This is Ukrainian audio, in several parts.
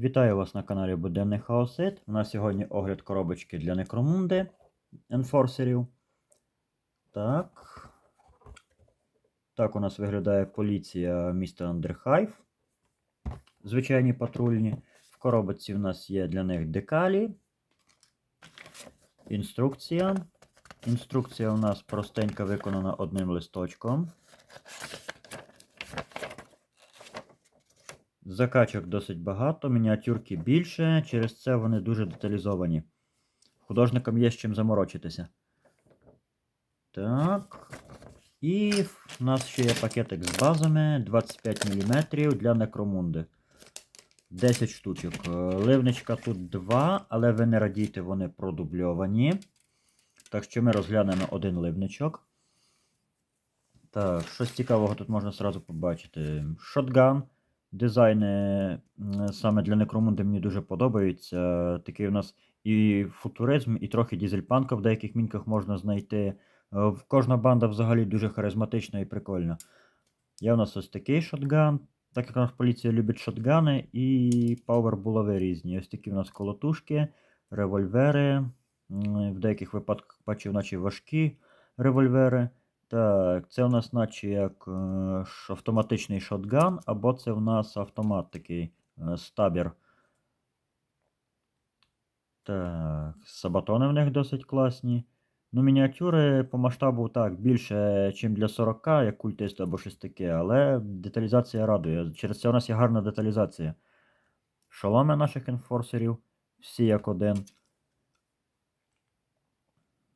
Вітаю вас на каналі Буденний Хаосит. У нас сьогодні огляд коробочки для Некромунди енфорсерів. Так. Так у нас виглядає поліція міста Андерхайв. Звичайні патрульні. В коробочці в нас є для них декалі. Інструкція. Інструкція у нас простенько виконана одним листочком. Закачок досить багато, мініатюрки більше, через це вони дуже деталізовані. Художникам є з чим заморочитися. Так. І в нас ще є пакетик з базами 25 мм для некромунди. 10 штучок. Е, Ливничка тут 2, але ви не радійте, вони продубльовані. Так що ми розглянемо один ливничок. Так, щось цікавого тут можна сразу побачити. Шотган. Дизайни саме для Некромунди мені дуже подобаються. Такий у нас і футуризм, і трохи дізельпанка в деяких мінках можна знайти. Е, Кожна банда взагалі дуже харизматична і прикольна. Є у нас ось такий шотган. Так як у нас поліція любить шотгани і пауербулави різні. Ось такі у нас колотушки, револьвери. В деяких випадках бачив, наче важкі револьвери. Так, це у нас наче як е, автоматичний шотган, або це у нас автомат такий е, стабір. Так, сабатони в них досить класні. Ну, мініатюри по масштабу так, більше, ніж для 40, як культист або щось таке, але деталізація радує. Через це у нас є гарна деталізація. Шоломи наших енфорсерів, всі як один.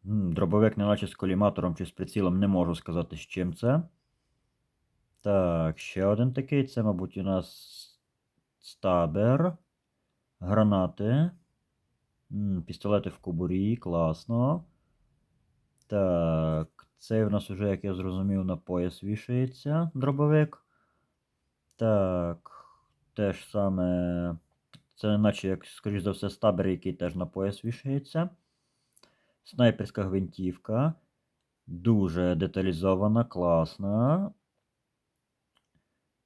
Дробовик неначе з коліматором чи з прицілом не можу сказати, з чим це. Так, ще один такий. Це, мабуть, у нас стабер. Гранати. Пістолети в кобурі, класно. Так, цей у нас уже, як я зрозумів, на пояс вішається дробовик. Так, те ж саме. Це наче, як, скоріш за все, стабер, який теж на пояс вішається. Снайперська гвинтівка. Дуже деталізована, класна.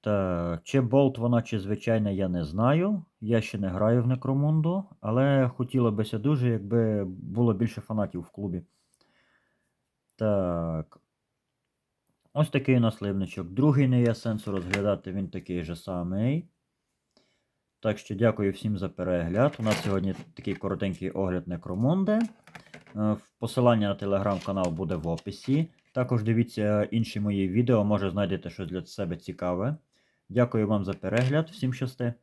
Так, чи болт вона, чи звичайна, я не знаю. Я ще не граю в Некромунду, але хотіло бися дуже, якби було більше фанатів в клубі. Так. Ось такий у нас ливничок. Другий не є сенсу розглядати, він такий же самий. Так що дякую всім за перегляд. У нас сьогодні такий коротенький огляд Некромунди. Е, Посилання на телеграм-канал буде в описі. Також дивіться інші мої відео, може знайдете щось для себе цікаве. Дякую вам за перегляд, всім щасти!